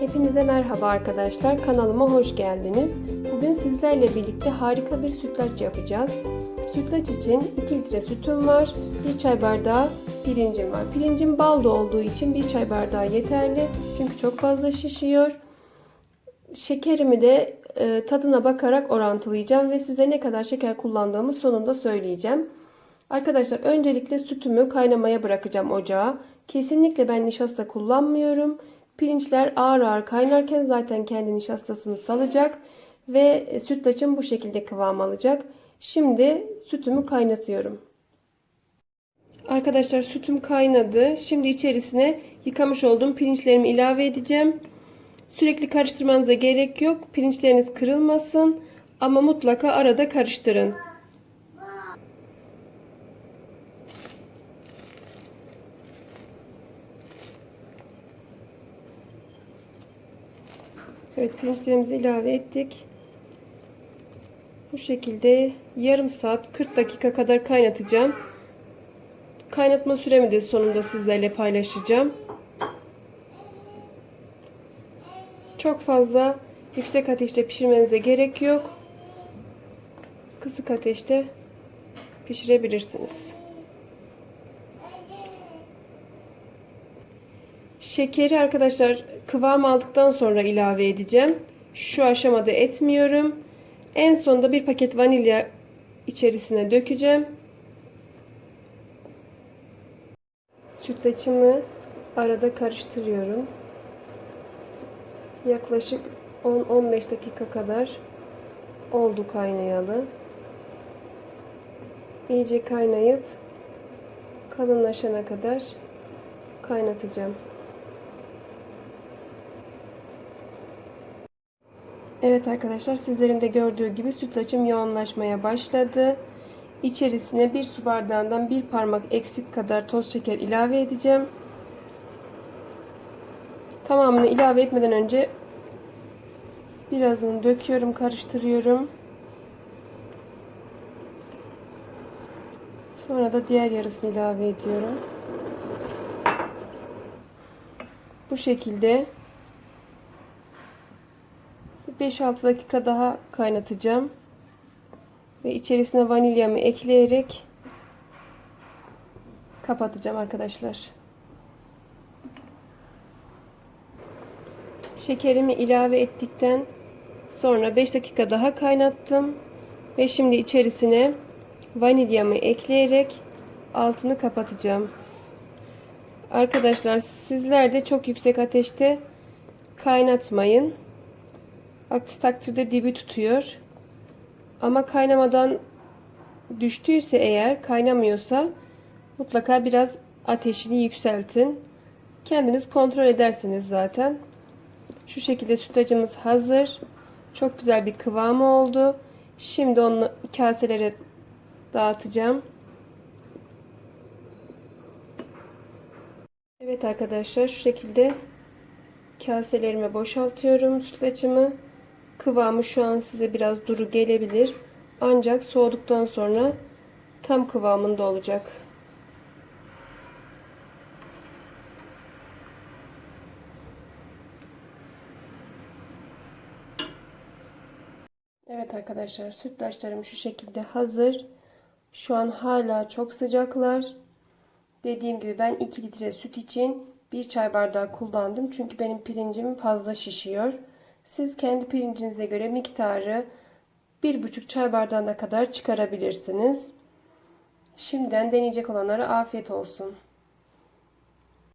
Hepinize merhaba arkadaşlar. Kanalıma hoş geldiniz. Bugün sizlerle birlikte harika bir sütlaç yapacağız. Sütlaç için 2 litre sütüm var. 1 çay bardağı pirincim var. Pirincim baldo olduğu için 1 çay bardağı yeterli. Çünkü çok fazla şişiyor. Şekerimi de e, tadına bakarak orantılayacağım ve size ne kadar şeker kullandığımı sonunda söyleyeceğim. Arkadaşlar öncelikle sütümü kaynamaya bırakacağım ocağa. Kesinlikle ben nişasta kullanmıyorum. Pirinçler ağır ağır kaynarken zaten kendi nişastasını salacak ve sütlaçım bu şekilde kıvam alacak. Şimdi sütümü kaynatıyorum. Arkadaşlar sütüm kaynadı. Şimdi içerisine yıkamış olduğum pirinçlerimi ilave edeceğim. Sürekli karıştırmanıza gerek yok. Pirinçleriniz kırılmasın ama mutlaka arada karıştırın. Evet pirinçlerimizi ilave ettik. Bu şekilde yarım saat 40 dakika kadar kaynatacağım. Kaynatma süremi de sonunda sizlerle paylaşacağım. Çok fazla yüksek ateşte pişirmenize gerek yok. Kısık ateşte pişirebilirsiniz. Şekeri arkadaşlar kıvam aldıktan sonra ilave edeceğim. Şu aşamada etmiyorum. En sonunda bir paket vanilya içerisine dökeceğim. Sütlaçımı arada karıştırıyorum. Yaklaşık 10-15 dakika kadar oldu kaynayalı. İyice kaynayıp kalınlaşana kadar kaynatacağım. Evet arkadaşlar sizlerin de gördüğü gibi sütlaçım yoğunlaşmaya başladı. İçerisine bir su bardağından bir parmak eksik kadar toz şeker ilave edeceğim. Tamamını ilave etmeden önce birazını döküyorum, karıştırıyorum. Sonra da diğer yarısını ilave ediyorum. Bu şekilde 5-6 dakika daha kaynatacağım. Ve içerisine vanilyamı ekleyerek kapatacağım arkadaşlar. Şekerimi ilave ettikten sonra 5 dakika daha kaynattım. Ve şimdi içerisine vanilyamı ekleyerek altını kapatacağım. Arkadaşlar sizler de çok yüksek ateşte kaynatmayın. Aksi takdirde dibi tutuyor. Ama kaynamadan düştüyse eğer kaynamıyorsa mutlaka biraz ateşini yükseltin. Kendiniz kontrol edersiniz zaten. Şu şekilde sütlacımız hazır. Çok güzel bir kıvamı oldu. Şimdi onu kaselere dağıtacağım. Evet arkadaşlar şu şekilde kaselerime boşaltıyorum sütlacımı. Kıvamı şu an size biraz duru gelebilir. Ancak soğuduktan sonra tam kıvamında olacak. Evet arkadaşlar sütlaçlarım şu şekilde hazır. Şu an hala çok sıcaklar. Dediğim gibi ben 2 litre süt için 1 çay bardağı kullandım. Çünkü benim pirincim fazla şişiyor. Siz kendi pirincinize göre miktarı 1,5 çay bardağına kadar çıkarabilirsiniz. Şimdiden deneyecek olanlara afiyet olsun.